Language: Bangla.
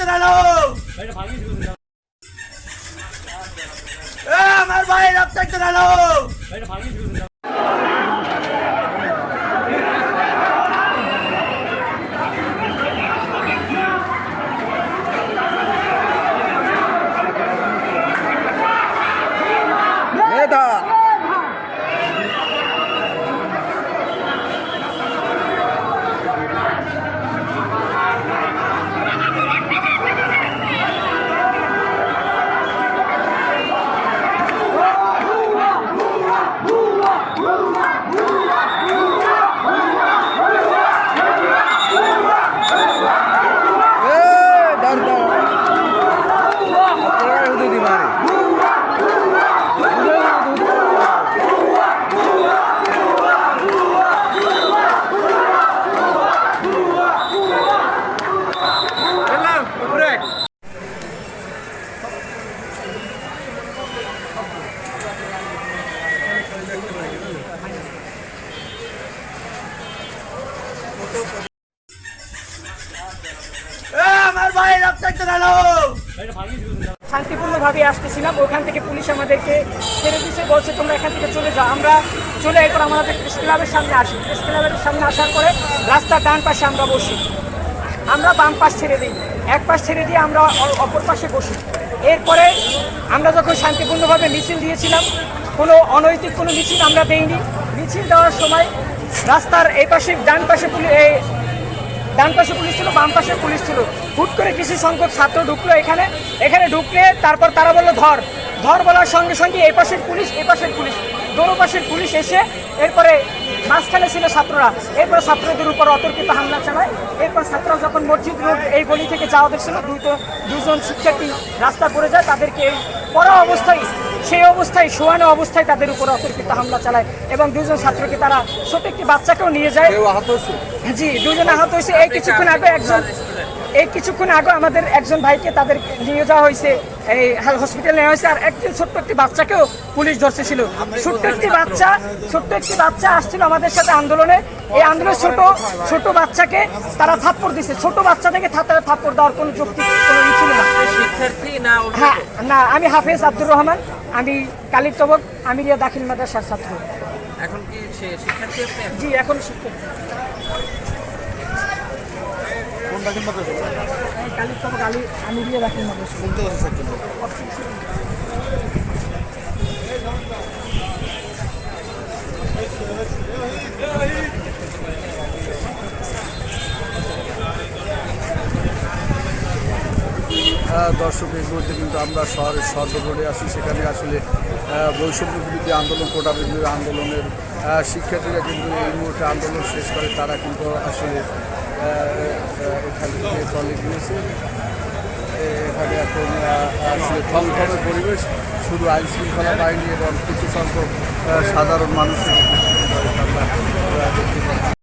রক্তাক্ত কেন আমার ভাই রক্তাক্ত কেন মেধা এ দাঁড় দাঁড় আপনারা হুদুদি মারে এ, আমার ভাই রক্তাক্ত কেন শান্তিপূর্ণভাবে আসতেছিলাম, ওখান থেকে পুলিশ আমাদেরকে ছেড়ে দিচ্ছে বলছে, তোমরা এখান থেকে চলে যাও। আমরা চলে এরপর আমাদের প্রেস ক্লাবের সামনে আসি। প্রেস ক্লাবের সামনে আসার পরে রাস্তার ডান পাশে আমরা বসি। আমরা বাম পাশ ছেড়ে দিই। এক পাশ ছেড়ে দিয়ে আমরা অপর পাশে বসি। এরপরে আমরা যখন শান্তিপূর্ণভাবে মিছিল দিয়েছিলাম, কোনো অনৈতিক কোনো মিছিল আমরা দেইনি। মিছিল দেওয়ার সময় রাস্তার এই পাশে ডান পাশে ডান পাশে পুলিশ ছিল, বাম পাশে পুলিশ ছিল। হুট করে কিছু সংখ্যক ছাত্র ঢুকলো এখানে। এখানে ঢুকলে তারপর তারা বলল, ধর। ধর বলার সঙ্গে সঙ্গে এ পাশের পুলিশ এ পাশের পুলিশ। দোনো পাশের পুলিশ এসে এরপরে মাঝখানে ছিল ছাত্ররা। এরপর ছাত্রদের উপর অতর্কিত হামলা চালায়। এরপর ছাত্ররা যখন মসজিদ রোড এই গলি থেকে যাওয়া দেখছিল দুটো দুজন শিক্ষার্থী রাস্তা পড়ে যায় তাদেরকে এই পড়া অবস্থায় সেই অবস্থায় শোয়ানো অবস্থায় তাদের উপর অতর্কিত হামলা চালায় এবং দুজন ছাত্রকে তারা ছোট একটি বাচ্চাকেও নিয়ে যায়। জি দুজন আহত হয়েছে। এই কিছুক্ষণ আগে একজন এই কিছুক্ষণ আগে আমাদের একজন ভাইকে তাদের নিয়ে যাওয়া হয়েছে এই হসপিটাল নেওয়া হয়েছে আর একজন ছোট্ট একটি বাচ্চাকেও পুলিশ ধরছে ছিল ছোট্ট একটি বাচ্চা ছোট্ট একটি বাচ্চা আসছিল আমাদের সাথে আন্দোলনে। এই আন্দোলনে ছোট ছোট বাচ্চাকে তারা থাপ্পড় দিছে। ছোট বাচ্চা থেকে তারা থাপ্পড় দেওয়ার কোনো যুক্তি কোনো ই ছিল না। হ্যাঁ না আমি হাফেজ আব্দুর রহমান আমি কালির তবক আমিরিয়া দাখিল মাদ্রাসার ছাত্র। এখন কি শিক্ষার্থী জি এখন শিক্ষক কালির তবক আলী আমিরিয়া দাখিল মাদ্রাসা আহ, দর্শক এই মুহূর্তে কিন্তু আমরা শহরের সদর রোডে আছি। সেখানে আসলে আহ, বৈষম্য বিরোধী আন্দোলন কোটা বিরোধী আন্দোলনের শিক্ষার্থীরা কিন্তু এই মুহূর্তে আন্দোলন শেষ করে। তারা কিন্তু আসলে আহ, আহ, এখান থেকে চলে গিয়েছে এখানে এখন থমথমে পরিবেশ, শুধু আইন শৃঙ্খলা বাহিনী এবং কিছু সংখ্যক সাধারণ মানুষের